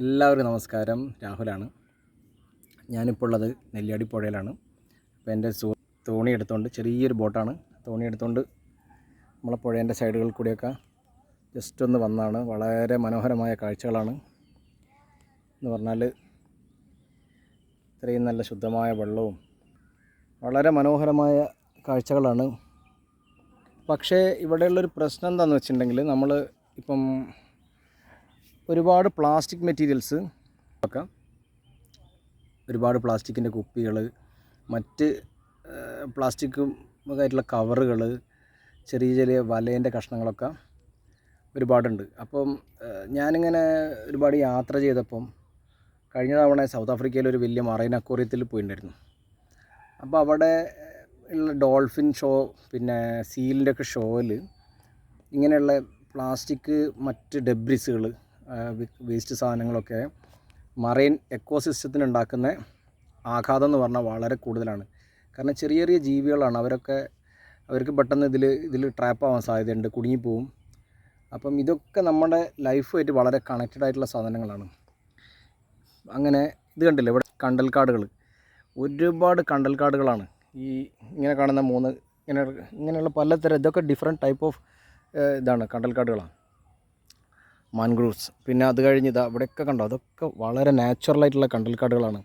എല്ലാവർക്കും നമസ്കാരം. രാഹുലാണ്. ഞാനിപ്പോൾ ഉള്ളത് നെല്ലിയാടി പുഴയിലാണ്. അപ്പോൾ എന്റെ തോണി എടുത്തുകൊണ്ട് ചെറിയൊരു ബോട്ടാണ്. തോണി എടുത്തുകൊണ്ട് നമ്മളെ പുഴേന്റെ സൈഡുകളിൽ കൂടിയൊക്കെ ജസ്റ്റ് ഒന്ന് വന്നാണ്. വളരെ മനോഹരമായ കാഴ്ചകളാണ്. എന്ന് പറഞ്ഞാൽ ഇത്രയും നല്ല ശുദ്ധമായ വെള്ളവും വളരെ മനോഹരമായ കാഴ്ചകളാണ്. പക്ഷേ ഇവിടെയുള്ളൊരു പ്രശ്നം എന്താണെന്ന് വെച്ചിട്ടുണ്ടെങ്കിൽ നമ്മൾ ഇപ്പം ഒരുപാട് പ്ലാസ്റ്റിക് മെറ്റീരിയൽസ് ഒക്കെ ഒരുപാട് പ്ലാസ്റ്റിക്കിന്റെ കുപ്പികൾ മറ്റ് പ്ലാസ്റ്റിക്കും കവറുകൾ ചെറിയ ചെറിയ വലേന്റെ കഷ്ണങ്ങളൊക്കെ ഒരുപാടുണ്ട്. അപ്പം ഞാനിങ്ങനെ ഒരുപാട് യാത്ര ചെയ്തപ്പം കഴിഞ്ഞ തവണ സൗത്ത് ആഫ്രിക്കയിൽ ഒരു വലിയ മറൈൻ അക്വോറിയത്തിൽ പോയിട്ടുണ്ടായിരുന്നു അപ്പോൾ അവിടെ ഉള്ള ഡോൾഫിൻ ഷോ പിന്നെ സീലിന്റെ ഒക്കെ ഷോയിൽ ഇങ്ങനെയുള്ള പ്ലാസ്റ്റിക് മറ്റ് ഡെബ്രിസുകൾ വേസ്റ്റ് സാധനങ്ങളൊക്കെ മറൈൻ എക്കോസിസ്റ്റത്തിന് ഉണ്ടാക്കുന്ന ആഘാതം എന്ന് പറഞ്ഞാൽ വളരെ കൂടുതലാണ്. കാരണം ചെറിയ ചെറിയ ജീവികളാണ് അവരൊക്കെ അവർക്ക് പെട്ടെന്ന് ഇതിൽ ഇതിൽ ട്രാപ്പ് ആവാൻ സാധ്യതയുണ്ട് കുടുങ്ങിപ്പോവും. അപ്പം ഇതൊക്കെ നമ്മുടെ ലൈഫുമായിട്ട് വളരെ കണക്റ്റഡ് ആയിട്ടുള്ള സാധനങ്ങളാണ്. അങ്ങനെ ഇത് കണ്ടില്ലേ ഇവിടെ കണ്ടൽക്കാടുകൾ ഒരുപാട് കണ്ടൽക്കാടുകളാണ്. ഈ ഇങ്ങനെ കാണുന്ന മൂന്ന് ഇങ്ങനെ ഇങ്ങനെയുള്ള പലതരം ഇതൊക്കെ ഡിഫറെന്റ് ടൈപ്പ് ഓഫ് ഇതാണ് കണ്ടൽക്കാടുകളാണ്. മാൻഗ്രൂവ്സ്. പിന്നെ അത് കഴിഞ്ഞ് ഇതാ ഇവിടെയൊക്കെ കണ്ടോ? അതൊക്കെ വളരെ നാച്ചുറലായിട്ടുള്ള കണ്ടൽക്കാടുകളാണ്.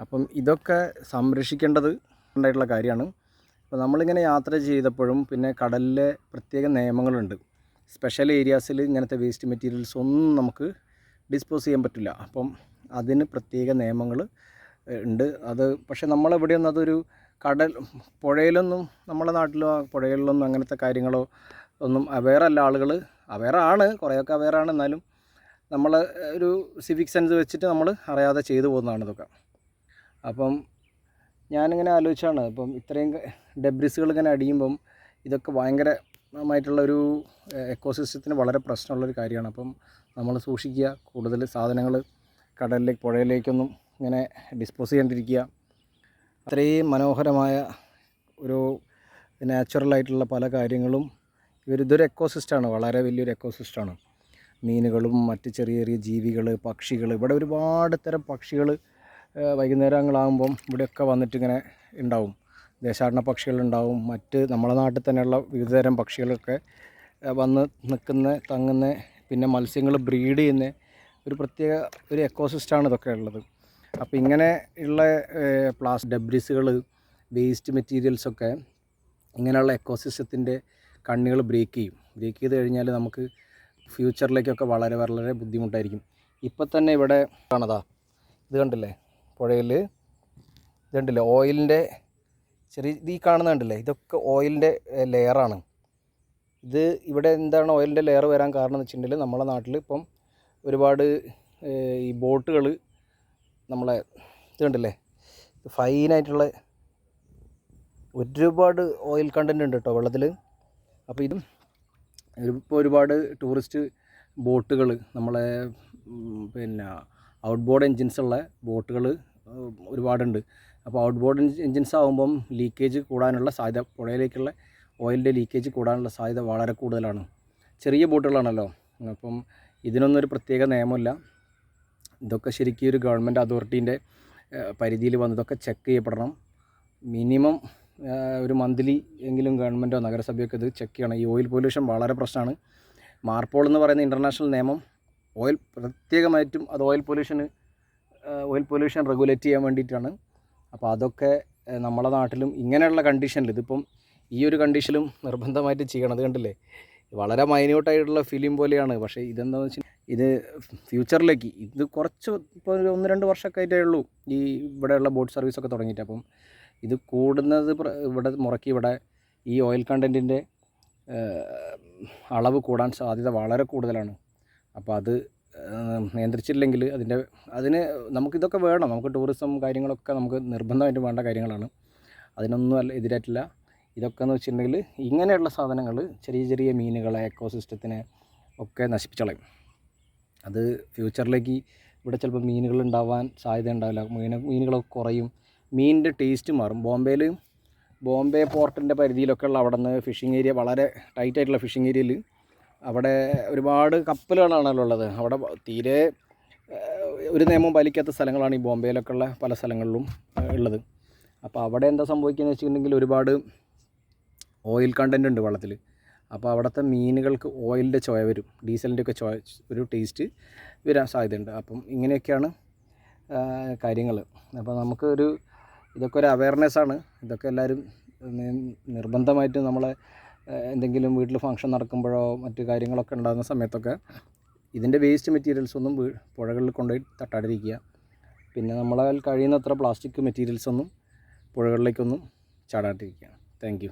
അപ്പം ഇതൊക്കെ സംരക്ഷിക്കേണ്ടത് ഉണ്ടായിട്ടുള്ള കാര്യമാണ്. അപ്പോൾ നമ്മളിങ്ങനെ യാത്ര ചെയ്തപ്പോഴും പിന്നെ കടലിലെ പ്രത്യേക നിയമങ്ങളുണ്ട്. സ്പെഷ്യൽ ഏരിയാസിൽ ഇങ്ങനത്തെ വേസ്റ്റ് മെറ്റീരിയൽസ് ഒന്നും നമുക്ക് ഡിസ്പോസ് ചെയ്യാൻ പറ്റില്ല. അപ്പം അതിന് പ്രത്യേക നിയമങ്ങൾ ഉണ്ട്. അത് പക്ഷേ നമ്മളെവിടെയൊന്നും അതൊരു കടൽ പുഴയിലൊന്നും നമ്മളെ നാട്ടിലോ പുഴകളിലൊന്നും അങ്ങനത്തെ കാര്യങ്ങളോ ഒന്നും അവെയർ അല്ല ആളുകൾ അവെയർ ആണ് കുറേയൊക്കെ അവെയർ എന്നാലും നമ്മൾ ഒരു സിവിക് സെൻസ് വെച്ചിട്ട് നമ്മൾ അറിയാതെ ചെയ്തു പോകുന്നതാണ് ഇതൊക്കെ. അപ്പം ഞാനിങ്ങനെ ആലോചിച്ചാണ് ഇപ്പം ഇത്രയും ഡെബ്രിസുകൾ ഇങ്ങനെ അടിയുമ്പം ഇതൊക്കെ ഭയങ്കരമായിട്ടുള്ളൊരു എക്കോസിസ്റ്റത്തിന് വളരെ പ്രശ്നമുള്ളൊരു കാര്യമാണ്. അപ്പം നമ്മൾ സൂക്ഷിക്കുക കൂടുതൽ സാധനങ്ങൾ കടലിലേക്ക് പുഴയിലേക്കൊന്നും ഇങ്ങനെ ഡിസ്പോസ് ചെയ്യാണ്ടിരിക്കുക. അത്രയും മനോഹരമായ ഒരു നാച്ചുറലായിട്ടുള്ള പല കാര്യങ്ങളും ഇവരിതൊരു എക്കോസിസ്റ്റമാണ് വളരെ വലിയൊരു എക്കോസിസ്റ്റമാണ് മീനുകളും മറ്റ് ചെറിയ ചെറിയ ജീവികൾ പക്ഷികൾ ഇവിടെ ഒരുപാട് തരം പക്ഷികൾ വൈകുന്നേരങ്ങളാകുമ്പം ഇവിടെയൊക്കെ വന്നിട്ട് ഇങ്ങനെ ഉണ്ടാവും ദേശാടന പക്ഷികളുണ്ടാവും മറ്റ് നമ്മളെ നാട്ടിൽ തന്നെയുള്ള വിവിധ തരം പക്ഷികളൊക്കെ വന്ന് നിൽക്കുന്ന തങ്ങുന്ന പിന്നെ മത്സ്യങ്ങൾ ബ്രീഡ് ചെയ്യുന്ന ഒരു പ്രത്യേക ഒരു എക്കോസിസ്റ്റമാണ് ഇതൊക്കെ ഉള്ളത്. അപ്പോൾ ഇങ്ങനെ ഉള്ള പ്ലാസ് ഡെബ്രിസുകൾ വേസ്റ്റ് മെറ്റീരിയൽസൊക്കെ ഇങ്ങനെയുള്ള എക്കോസിസ്റ്റത്തിന്റെ കണ്ണുകൾ ബ്രേക്ക് ചെയ്യും. ബ്രേക്ക് ചെയ്ത് കഴിഞ്ഞാൽ നമുക്ക് ഫ്യൂച്ചറിലേക്കൊക്കെ വളരെ വളരെ ബുദ്ധിമുട്ടായിരിക്കും. ഇപ്പം തന്നെ ഇവിടെ കാണതാ ഇത് കണ്ടില്ലേ? പുഴയിൽ ഇത് കണ്ടില്ലേ? ഓയിലിന്റെ ചെറിയ ഇത് ഈ കാണുന്ന കണ്ടില്ലേ? ഇതൊക്കെ ഓയിലിന്റെ ലെയറാണ് ഇത് ഇവിടെ എന്താണ് ഓയിലിന്റെ ലെയർ വരാൻ കാരണം എന്ന് വെച്ചിട്ടുണ്ടെങ്കിൽ നമ്മളെ നാട്ടിൽ ഇപ്പം ഒരുപാട് ഈ ബോട്ടുകൾ നമ്മളെ ഇത് കണ്ടില്ലേ? ഫൈനായിട്ടുള്ള ഒരുപാട് ഓയിൽ കണ്ടന്റ് ഉണ്ട് കേട്ടോ വെള്ളത്തിൽ അപ്പോൾ ഇതും ഇപ്പോൾ ഒരുപാട് ടൂറിസ്റ്റ് ബോട്ടുകൾ നമ്മളെ പിന്നെ ഔട്ട് ബോർഡ് എൻജിൻസ് ഉള്ള ബോട്ടുകൾ ഒരുപാടുണ്ട്. അപ്പോൾ ഔട്ട് ബോർഡ് എൻജിൻസ് ആകുമ്പം ലീക്കേജ് കൂടാനുള്ള സാധ്യത പുഴയിലേക്കുള്ള ഓയിലിന്റെ ലീക്കേജ് കൂടാനുള്ള സാധ്യത വളരെ കൂടുതലാണ്. ചെറിയ ബോട്ടുകളാണല്ലോ. അപ്പം ഇതിനൊന്നും ഒരു പ്രത്യേക നിയമമില്ല. ഇതൊക്കെ ശരിക്കും ഒരു ഗവൺമെന്റ് അതോറിറ്റീന്റെ പരിധിയിൽ വന്നതൊക്കെ ചെക്ക് ചെയ്യപ്പെടണം. മിനിമം ഒരു മന്ത്ലി എങ്കിലും ഗവൺമെന്റോ നഗരസഭയൊക്കെ ഇത് ചെക്ക് ചെയ്യണം. ഈ ഓയിൽ പൊല്യൂഷൻ വളരെ പ്രശ്നമാണ്. മാർപ്പോൾ എന്ന് പറയുന്ന ഇന്റർനാഷണൽ നിയമം ഓയിൽ പ്രത്യേകമായിട്ടും അത് ഓയിൽ പൊല്യൂഷന് ഓയിൽ പൊല്യൂഷൻ റെഗുലേറ്റ് ചെയ്യാൻ വേണ്ടിയിട്ടാണ്. അപ്പോൾ അതൊക്കെ നമ്മുടെ നാട്ടിലും ഇങ്ങനെയുള്ള കണ്ടീഷനിൽ ഇതിപ്പം ഈ ഒരു കണ്ടീഷനിലും നിർബന്ധമായിട്ട് ചെയ്യണം. അത് കണ്ടില്ലേ? വളരെ മൈന്യൂട്ടായിട്ടുള്ള ഫിലിം പോലെയാണ്. പക്ഷേ ഇതെന്താണെന്ന് വെച്ചാൽ ഇത് ഫ്യൂച്ചറിലേക്ക് ഇത് കുറച്ച് ഇപ്പോൾ ഒരു ഒന്ന് രണ്ട് വർഷമൊക്കെ ആയിട്ടേ ഉള്ളൂ ഈ ഇവിടെയുള്ള ബോട്ട് സർവീസൊക്കെ തുടങ്ങിയിട്ട്. അപ്പം ഇത് കൂടുന്നത് ഇവിടെ മുറക്കി ഇവിടെ ഈ ഓയിൽ കണ്ടന്റിന്റെ അളവ് കൂടാൻ സാധ്യത വളരെ കൂടുതലാണ്. അപ്പോൾ അത് നിയന്ത്രിച്ചില്ലെങ്കിൽ അതിന്റെ അതിന് നമുക്കിതൊക്കെ വേണം. നമുക്ക് ടൂറിസം കാര്യങ്ങളൊക്കെ നമുക്ക് നിർബന്ധമായിട്ട് വേണ്ട കാര്യങ്ങളാണ്. അതിനൊന്നും അല്ല എതിരായിട്ടില്ല. ഇതൊക്കെ എന്ന് വെച്ചിട്ടുണ്ടെങ്കിൽ ഇങ്ങനെയുള്ള സാധനങ്ങൾ ചെറിയ ചെറിയ മീനുകളെ എക്കോസിസ്റ്റത്തിനെ ഒക്കെ നശിപ്പിച്ചളയും. അത് ഫ്യൂച്ചറിലേക്ക് ഇവിടെ ചിലപ്പോൾ മീനുകൾ ഉണ്ടാവാൻ സാധ്യത ഉണ്ടാവില്ല. മീനുകളൊക്കെ കുറയും. മീനിന്റെ ടേസ്റ്റ് മാറും. ബോംബെയിൽ ബോംബെ പോർട്ടിന്റെ പരിധിയിലൊക്കെ ഉള്ള അവിടെ നിന്ന് ഫിഷിംഗ് ഏരിയ വളരെ ടൈറ്റ് ആയിട്ടുള്ള ഫിഷിംഗ് ഏരിയയിൽ അവിടെ ഒരുപാട് കപ്പലുകളാണല്ലോ ഉള്ളത്. അവിടെ തീരെ ഒരു നിയമം പാലിക്കാത്ത സ്ഥലങ്ങളാണ് ഈ ബോംബെയിലൊക്കെ ഉള്ള പല സ്ഥലങ്ങളിലും ഉള്ളത്. അപ്പോൾ അവിടെ എന്താ സംഭവിക്കുന്നത് വെച്ചിട്ടുണ്ടെങ്കിൽ ഒരുപാട് ഓയിൽ കണ്ടന്റ് ഉണ്ട് വെള്ളത്തിൽ അപ്പോൾ അവിടുത്തെ മീനുകൾക്ക് ഓയിലിന്റെ ചോയ വരും. ഡീസലിന്റെ ഒക്കെ ചോയ ഒരു ടേസ്റ്റ് വരാൻ സാധ്യതയുണ്ട്. അപ്പം ഇങ്ങനെയൊക്കെയാണ് കാര്യങ്ങൾ അപ്പോൾ നമുക്ക് ഒരു ഇതൊക്കെ ഒരു അവയർനെസ് ആണ്. ഇതൊക്കെ എല്ലാവരും നിർബന്ധമായിട്ടും നമ്മളെ എന്തെങ്കിലും വീട്ടിൽ ഫംഗ്ഷൻ നടക്കുമ്പോഴോ മറ്റു കാര്യങ്ങളൊക്കെ ഉണ്ടാകുന്ന സമയത്തൊക്കെ ഇതിന്റെ വേസ്റ്റ് മെറ്റീരിയൽസ് ഒന്നും പുഴകളിൽ കൊണ്ടുപോയി തട്ടാതിരിക്കുക. പിന്നെ നമ്മളാൽ കഴിയുന്നത്ര പ്ലാസ്റ്റിക് മെറ്റീരിയൽസ് ഒന്നും പുഴകളിലേക്കൊന്നും ചാടാതിരിക്കുക. താങ്ക്